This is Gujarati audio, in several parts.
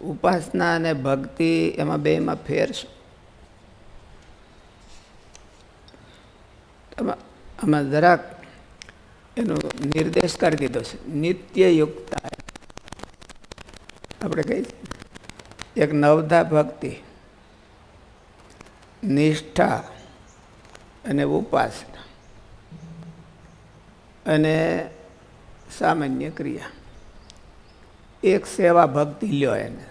ઉપાસના અને ભક્તિ એમાં બેમાં ફેર છે. આમાં- જરાક એનો નિર્દેશ કરી દીધો છે. નિત્ય યુક્તા આપણે કહીએ એક નવધા ભક્તિ, નિષ્ઠા અને ઉપાસના અને સામાન્ય ક્રિયા. એક સેવા ભક્તિ લ્યો એને.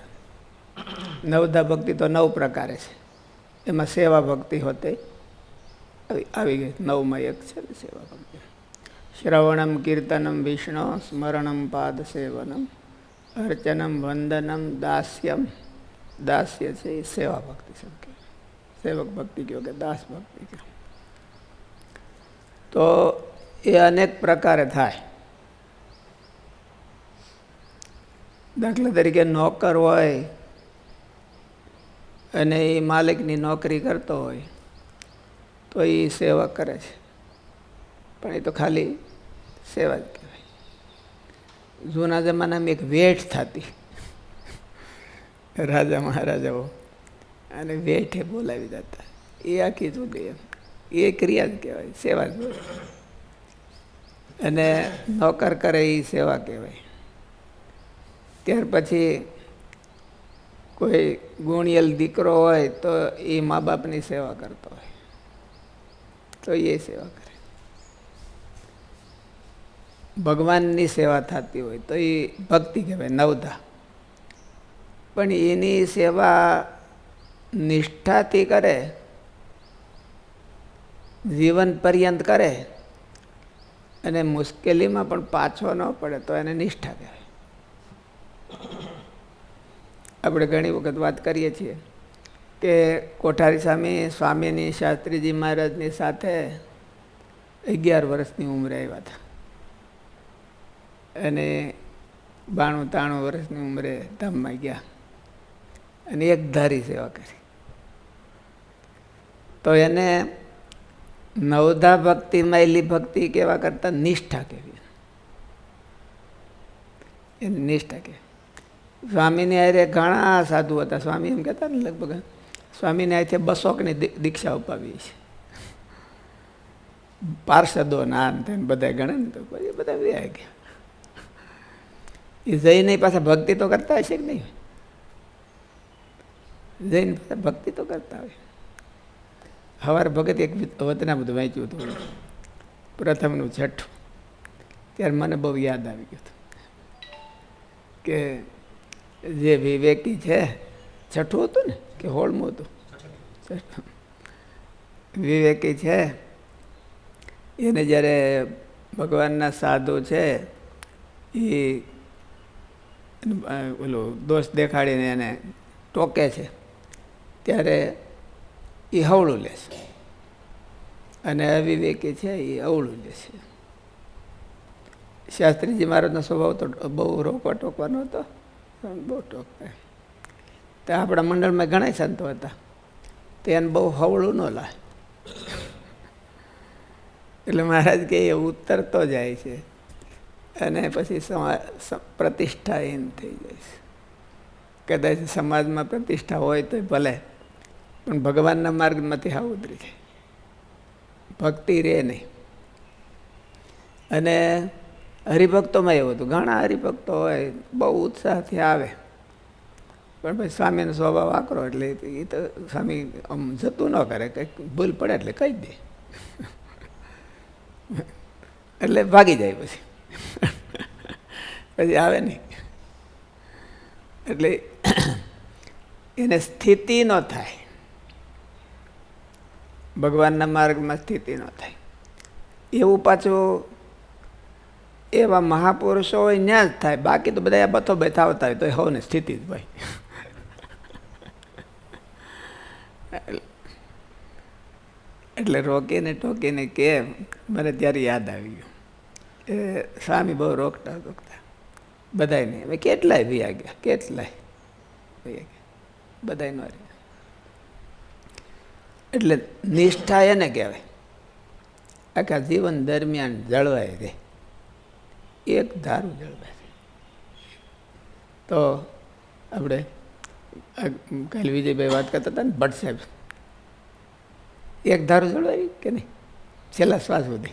નવધા ભક્તિ તો નવ પ્રકારે છે. એમાં સેવા ભક્તિ હોતે આવી આવી ગઈ. નવમાં એક છે ને સેવા ભક્તિ. શ્રવણમ, કીર્તનમ, વિષ્ણુ, સ્મરણમ, પાદ સેવનમ, અર્ચનમ, વંદનમ, દાસ્યમ. દાસ્ય છે એ સેવા ભક્તિ સમકે સેવક ભક્તિ કહો કે દાસ ભક્તિ કહો તો એ અનેક પ્રકારે થાય. દાખલા તરીકે નોકર હોય અને એ માલિકની નોકરી કરતો હોય, તો એ સેવા કરે છે. પણ એ તો ખાલી સેવા જ કહેવાય. જૂના જમાનામાં એક વેઠ થતી. રાજા મહારાજાઓ અને વેઠે બોલાવી જતા એ આખી જુદી એમ. એ ક્રિયા જ કહેવાય, સેવા જ અને નોકર કરે એ સેવા કહેવાય. ત્યાર પછી કોઈ ગુણિયલ દીકરો હોય તો એ મા બાપની સેવા કરતો હોય. તો એ સેવા કરે. ભગવાનની સેવા થતી હોય તો એ ભક્તિ કહેવાય, નવધા. પણ એની સેવા નિષ્ઠાથી કરે, જીવન પર્યંત કરે, અને મુશ્કેલીમાં પણ પાછો ન પડે તો એને નિષ્ઠા કહેવાય. આપણે ઘણી વખત વાત કરીએ છીએ કે કોઠારી સ્વામી સ્વામીની શાસ્ત્રીજી મહારાજની સાથે અગિયાર વર્ષની ઉંમરે આવ્યા હતા. અને બાણું ત્રાણું વર્ષની ઉંમરે ધામમાં ગયા. અને એક ધારી સેવા કરી. તો એને નવધા ભક્તિ, માયલી ભક્તિ કેવા કરતા નિષ્ઠા કેવી એને નિષ્ઠા કે સ્વામીની અરે ઘણા સાધુ હતા. સ્વામી એમ કહેતા ને લગભગ, સ્વામીને અહીંથી બસોકની દીક્ષા અપાવી છે. પાર્ષદો નાન થઈને બધા ગણે ને તો પછી બધા વ્યાય ગયા. એ જઈને પાછા ભક્તિ તો કરતા હશે કે નહીં? જઈને પાછા ભક્તિ તો કરતા હોય. હવાર ભગત એક વતના બધું વાંચ્યું હતું. પ્રથમનું છઠ્ઠું. ત્યારે મને બહુ યાદ આવી ગયું હતું. કે જે વિવેકી છે, છઠ્ઠું હતું ને, કે હોળમું હતું? વિવેકી છે, એને જ્યારે ભગવાનના સાધુ છે, એ ઓલું દોષ દેખાડીને એને ટોકે છે, ત્યારે એ હવળું લે છે. અને અવિવેકી છે, એ અવળું લે છે. શાસ્ત્રીજી મહારાજનો સ્વભાવ તો બહુ રોકો ટોકવાનો હતો. બહુ ટોકતા તો આપણા મંડળમાં ઘણા સંતો હતા. તે એને બહુ હવળું ન લાય. એટલે મહારાજ કે એ ઉતરતો જાય છે. અને પછી સમા સ- પ્રતિષ્ઠાહીન થઈ જાય છે. કદાચ સમાજમાં પ્રતિષ્ઠા હોય તો ભલે, પણ ભગવાનના માર્ગમાંથી હા ઉતરી જાય. ભક્તિ રહે નહીં. અને હરિભક્તોમાં એવું હતું. ઘણા હરિભક્તો હોય, બહુ ઉત્સાહથી આવે. પણ પછી સ્વામીનો સ્વભાવ આકરો એટલે એ તો સ્વામી આમ જતું ન કરે, કંઈક ભૂલ પડે એટલે કહી દે. એટલે ભાગી જાય પછી. પછી આવે નહીં. એટલે એને સ્થિતિ ન થાય. ભગવાનના માર્ગમાં સ્થિતિ ન થાય. એવું પાછું એવા મહાપુરુષો હોય ત્યાં જ થાય. બાકી તો બધા બથો બેઠાવતા હોય. તો હોને સ્થિતિ જ ભાઈ એટલે રોકીને ટોકીને કે મને ત્યારે યાદ આવી ગયું. એ સ્વામી બહુ રોકતા રોકતા. બધાય નહીં હવે કેટલાય ભૈયા ગયા? કેટલાય ભૈયા ગયા? બધાય ન એટલે નિષ્ઠા એને કહેવાય. આખા જીવન દરમિયાન જળવાય રહે. એક ધારું જળવાય તો આપણે કાલે વિજયભાઈ વાત કરતા હતા ને ભટ્ટ સાહેબ. એક ધાર જળવાયું કે નહીં? છેલ્લા શ્વાસ સુધી.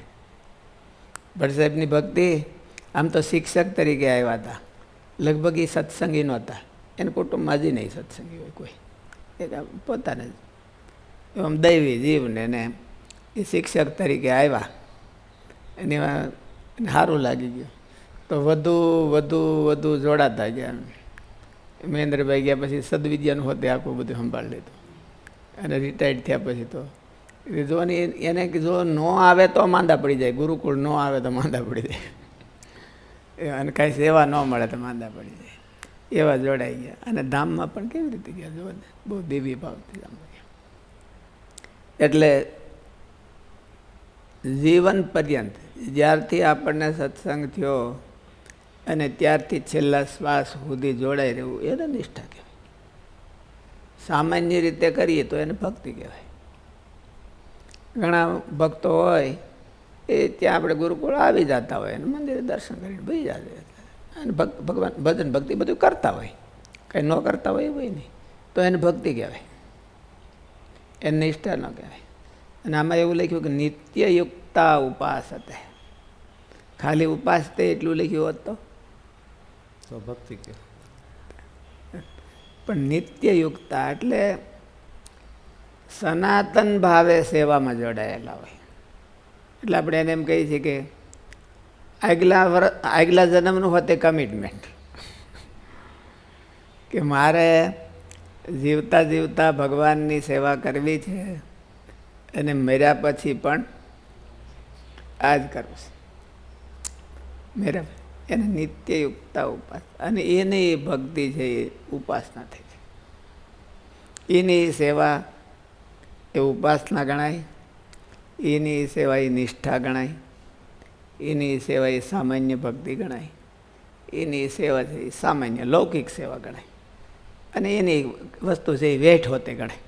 ભટ્ટ સાહેબની ભક્તિ આમ તો શિક્ષક તરીકે આવ્યા હતા. લગભગ એ સત્સંગી નહોતા. એને કુટુંબમાં જ નહીં સત્સંગી હોય કોઈ. એક પોતાને આમ દૈવી જીવને એને એ શિક્ષક તરીકે આવ્યા. એને સારું લાગી ગયું. તો વધુ વધુ વધુ જોડાતા ગયા મહેન્દ્રભાઈ ગયા પછી સદવિદ્યાનું હોતે આખું બધું સંભાળી લીધું. અને રિટાયર્ડ થયા પછી તો. જોવાની એને જો ન આવે તો માંદા પડી જાય. ગુરુકુળ ન આવે તો માંદા પડી જાય. અને કાંઈ સેવા ન મળે તો માંદા પડી જાય. એવા જોડાઈ ગયા. અને ધામમાં પણ કેવી રીતે ગયા જો ને? બહુ દેવી ભાવથી ધામમાં એટલે જીવન પર્યંત, જ્યારથી આપણને સત્સંગ થયો અને ત્યારથી છેલ્લા શ્વાસ સુધી જોડાઈ રહેવું, એને નિષ્ઠા કહેવાય. સામાન્ય રીતે કરીએ તો એને ભક્તિ કહેવાય. ઘણા ભક્તો હોય, એ ત્યાં આપણે ગુરુકુળ આવી જતા હોય અને મંદિરે દર્શન કરીને ભાઈ જાય અને ભગવાન, ભજન, ભક્તિ બધું કરતા હોય. કંઈ ન કરતા હોય એવું નહીં. તો એને ભક્તિ કહેવાય. એને નિષ્ઠા ન કહેવાય. અને આમાં એવું લખ્યું કે નિત્યયુક્તા ઉપાસ હતા ખાલી ઉપાસ તે એટલું લખ્યું હોત તો? તો ભક્તિ કે. પણ નિત્યયુક્તા એટલે સનાતન ભાવે સેવામાં જોડાયેલા હોય. એટલે આપણે એને એમ કહીએ છીએ કે આગલા વર, આગલા જન્મનું હોતે કમિટમેન્ટ કે મારે જીવતા જીવતા ભગવાનની સેવા કરવી છે અને મર્યા પછી પણ આ જ કરવું છે. મેરા એને નિત્ય યુક્તા ઉપાસ અને એને એ ભક્તિ છે, એ ઉપાસના થઈ છે. એની એ સેવા એ ઉપાસના ગણાય, એની સેવા એ નિષ્ઠા ગણાય, એની સેવા એ સામાન્ય ભક્તિ ગણાય, એની સેવા છે એ સામાન્ય લૌકિક સેવા ગણાય. અને એની વસ્તુ છે એ વેઠ હોતે ગણાય.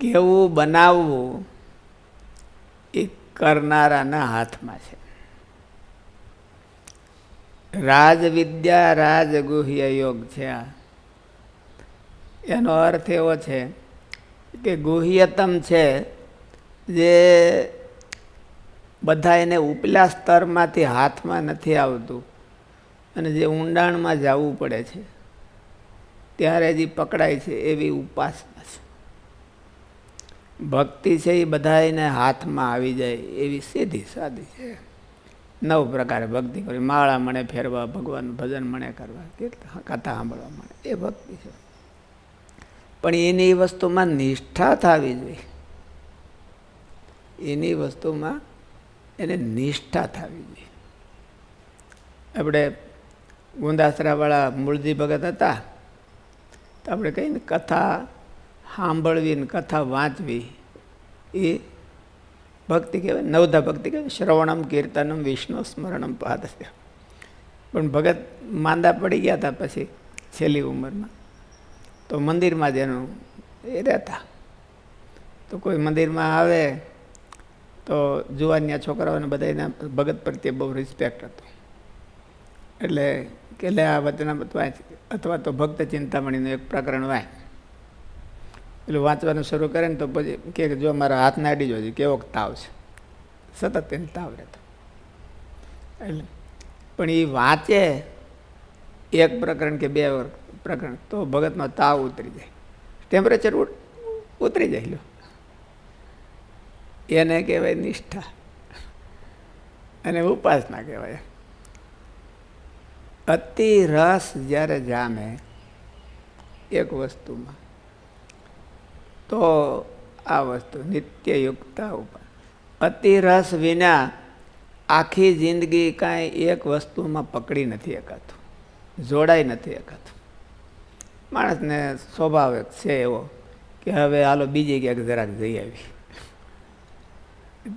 કેવું બનાવવું એ કરનારાના હાથમાં છે. રાજવિદ્યા રાજગુહ્ય યોગ છે આ. એનો અર્થ એવો છે કે ગુહ્યતમ છે જે બધા એને ઉપલા સ્તરમાંથી હાથમાં નથી આવતું અને જે ઊંડાણમાં જવું પડે છે. ત્યારે જે પકડાય છે એવી ઉપાસના છે. ભક્તિ છે એ બધાને હાથમાં આવી જાય, એવી સીધી સાદી છે. નવ પ્રકારે ભક્તિ કરવી માળા મણે ફેરવા, ભગવાન ભજન મણે કરવા, કેટલા કથા સાંભળવા મળે, એ ભક્તિ છે. પણ એની વસ્તુમાં નિષ્ઠા થવી જોઈએ. એની વસ્તુમાં એને નિષ્ઠા થવી જોઈએ. આપણે ગુંદાસરાવાળા મૂળજી ભગત હતા, તો આપણે કહીને કથા સાંભળવી ને કથા વાંચવી એ ભક્તિ કહેવાય, નવધા ભક્તિ કહેવાય, શ્રવણમ, કીર્તનમ, વિષ્ણુ સ્મરણમ, પાદસ્ય. પણ ભગત માંદા પડી ગયા હતા પછી છેલ્લી ઉંમરમાં. તો મંદિરમાં જ એનું એ રહેતા. તો કોઈ મંદિરમાં આવે તો જુવાનિયા છોકરાઓને બધાને ભગત પ્રત્યે બહુ રિસ્પેક્ટ હતો. એટલે કે લે આ વચનામત વાંચ, અથવા તો ભક્ત ચિંતામણીનું એક પ્રકરણ વાંચ. પેલું વાંચવાનું શરૂ કરે ને તો પછી કે જો મારા હાથ નાડી જોજે કેવો તાવ છે. સતત એને તાવ રહેતો. એટલે પણ એ વાંચે એક પ્રકરણ કે બે પ્રકરણ તો ભગતમાં તાવ ઉતરી જાય. ટેમ્પરેચર ઉતરી જાય લો એને કહેવાય નિષ્ઠા. અને ઉપાસના કહેવાય. અતિ રસ જ્યારે જામે એક વસ્તુમાં તો આ વસ્તુ નિત્યયુક્તા ઉપર. અતિરસ વિના આખી જિંદગી કાંઈ એક વસ્તુમાં પકડી નથી શકાતું જોડાઈ નથી શકાતું માણસને સ્વભાવિક છે એવો કે હવે હાલો બીજી ક્યાંક જરાક જઈ આવી.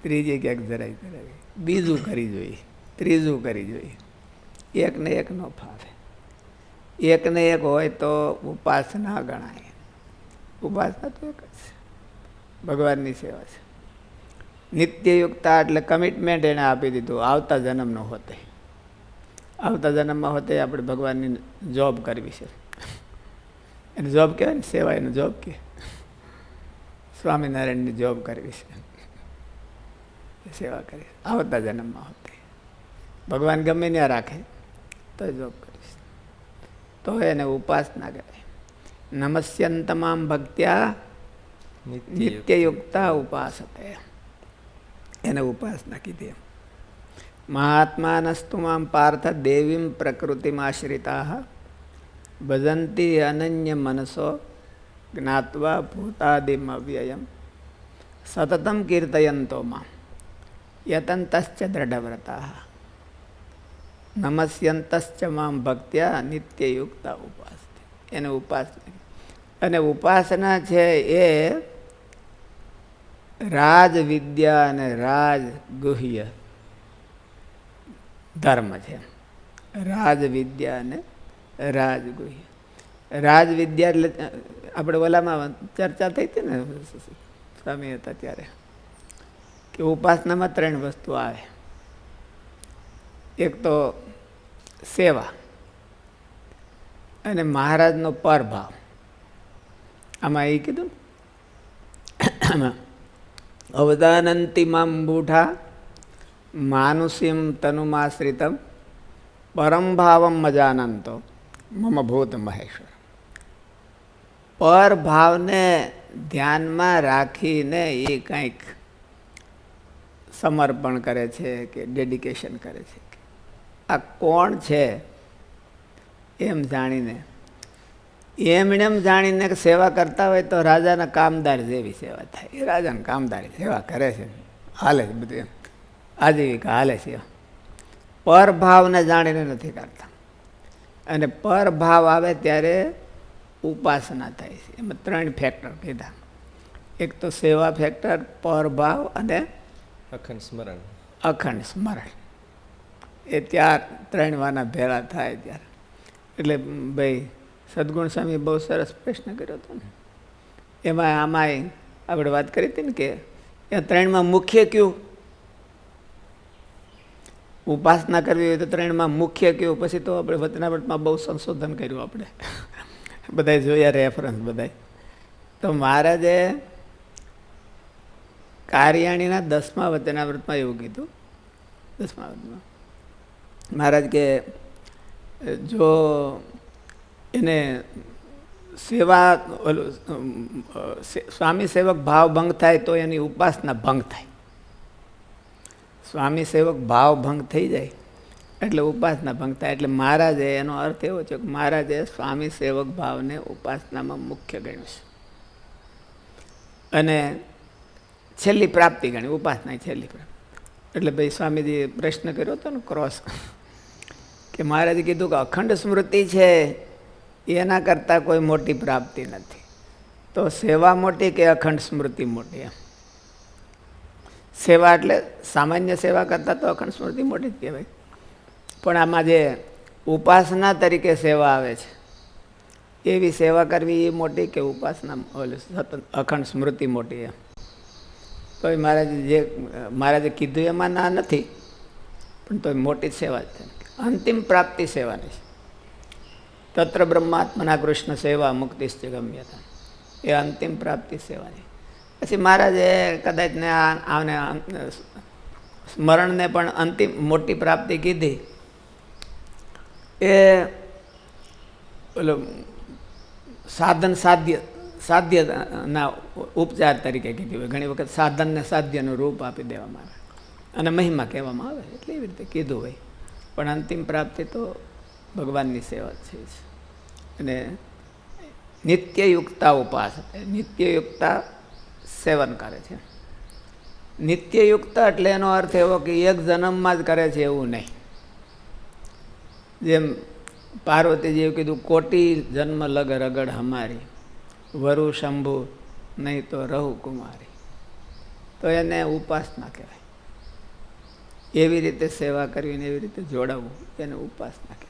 ત્રીજી ક્યાંક જરાક જરાક બીજું કરી જોઈએ, ત્રીજું કરી જોઈએ. એકને એક ન ફાવે. એકને એક હોય તો ઉપાસના ગણાય. ઉપાસના તો એક જ. ભગવાનની સેવા છે. નિત્યયુક્તા એટલે કમિટમેન્ટ એણે આપી દીધું. આવતા જન્મનો હોતે. આવતા જન્મમાં હોતે આપણે ભગવાનની જોબ કરવી છે. એને જોબ કહેવાય ને? સેવા એનું જોબ કહે સ્વામિનારાયણની જોબ કરવી છે. સેવા કરી આવતા જન્મમાં હોતે. ભગવાન ગમે ત્યાં રાખે, તો જોબ કરીશ તો એને ઉપાસના કહેવાય નમસ્યંતમામ ભક્ત્યા નિત્યયુક્તા ઉપાસતે એને ઉપાસના કીધી મહાત્માનસ્તુ મામ પાર્થ દેવીમ પ્રકૃતિમાશ્રિતા ભજંતી અનન્ય મનસો જ્ઞાત્વા ભૂતાદિમ અવ્યયમ સતતમ કીર્તયંતો મામ યતંતશ્ચ દ્રઢવ્રતા નમસ્યંતશ્ચ મામ ભક્ત્યા નિત્યયુક્તા ઉપાસતે એને ઉપાસના અને ઉપાસના છે એ રાજ વિદ્યા અને રાજ ગુહ્ય ધર્મ છે. રાજ વિદ્યા અને રાજ ગુહ્ય રાજ વિદ્યા એટલે આપણે ઓલામાં ચર્ચા થઈ હતી ને સ્વામી હતા ત્યારે, કે ઉપાસનામાં ત્રણ વસ્તુ આવે. એક તો સેવા અને મહારાજનો પરભાવ. આમાં એ કીધું ને? અવદાનંતિમામ બૂઢા માનુષીમ તનુમાશ્રિતમ પરમ ભાવમ મજાનંતો, મમ ભૂત મહેશ્વર પર ભાવને ધ્યાનમાં રાખીને એ કંઈક સમર્પણ કરે છે કે ડેડિકેશન કરે છે. આ કોણ છે એમ જાણીને એમણે એમ જાણીને સેવા કરતા હોય તો રાજાના કામદાર જેવી સેવા થાય. એ રાજાના કામદારી સેવા કરે છે. હાલે છે બધું એમ. આજીવિકા હાલે છે પરભાવને જાણીને નથી કરતા. અને પરભાવ આવે ત્યારે ઉપાસના થાય છે. એમાં ત્રણ ફેક્ટર કીધા. એક તો સેવા ફેક્ટર પરભાવ અને અખંડ સ્મરણ. અખંડ સ્મરણ. એ ત્યાર ત્રણ વાના ભેળા થાય ત્યારે. એટલે ભાઈ સદગુણ સ્વામીએ બહુ સરસ પ્રશ્ન કર્યો હતો ને. એમાં આમાંય આપણે વાત કરી હતી ને કે એ ત્રણમાં મુખ્ય કયું? ઉપાસના કરવી હોય તો ત્રણમાં મુખ્ય કયું? પછી તો આપણે વચનાવટમાં બહુ સંશોધન કર્યું આપણે. બધાય જોયા રેફરન્સ બધાય. તો મહારાજે કાર્યાણીના દસમા વચનાવૃતમાં એવું કીધું. દસમા વ્રતમાં મહારાજ કે, જો એને સેવા સ્વામી સેવક ભાવ ભંગ થાય તો એની ઉપાસના ભંગ થાય. સ્વામી સેવક ભાવ ભંગ થઈ જાય એટલે ઉપાસના ભંગ થાય. એટલે મહારાજે, એનો અર્થ એવો છે કે મહારાજે સ્વામી સેવક ભાવને ઉપાસનામાં મુખ્ય ગણ્યું છે. અને છેલ્લી પ્રાપ્તિ ગણી ઉપાસના છેલ્લી પ્રાપ્તિ. એટલે ભાઈ સ્વામીજીએ પ્રશ્ન કર્યો હતો ને ક્રોસ કે મહારાજે કીધું કે અખંડ સ્મૃતિ છે એના કરતાં કોઈ મોટી પ્રાપ્તિ નથી. તો સેવા મોટી કે અખંડ સ્મૃતિ મોટી એમ? સેવા એટલે સામાન્ય સેવા કરતાં તો અખંડ સ્મૃતિ મોટી જ કહેવાય. પણ આમાં જે ઉપાસના તરીકે સેવા આવે છે, એવી સેવા કરવી એ મોટી કે ઉપાસના અખંડ સ્મૃતિ મોટી એમ? તો એ મહારાજે જે, મહારાજે કીધું એમાં ના નથી, પણ તો મોટી સેવા જ છે અંતિમ પ્રાપ્તિ સેવાની છે. તત્ર બ્રહ્માત્મના કૃષ્ણ સેવા મુક્તિશ્ચ ગમ્યતા એ અંતિમ પ્રાપ્તિ સેવાની પછી મહારાજે કદાચ ને આને સ્મરણને પણ અંતિમ મોટી પ્રાપ્તિ કીધી એ ઓલું સાધન સાધ્ય સાધ્યના ઉપચાર તરીકે કીધી હોય ઘણી વખત સાધનને સાધ્યનું રૂપ આપી દેવામાં આવે અને મહિમા કહેવામાં આવે એટલે એવી રીતે કીધું હોય। પણ અંતિમ પ્રાપ્તિ તો ભગવાનની સેવા થઈ છે. અને નિત્યયુક્તા ઉપાસ નિત્યયુક્તા સેવન કરે છે. નિત્યયુક્તા એટલે એનો અર્થ એવો કે એક જન્મમાં જ કરે છે એવું નહીં. જેમ પાર્વતીજીએ કીધું, કોટી જન્મ લગ રગડ હમારી, વરુ શંભુ નહીં તો રહુ કુમારી. તો એને ઉપાસના કહેવાય. એવી રીતે સેવા કરવી ને એવી રીતે જોડાવવું, એને ઉપાસના કહેવાય.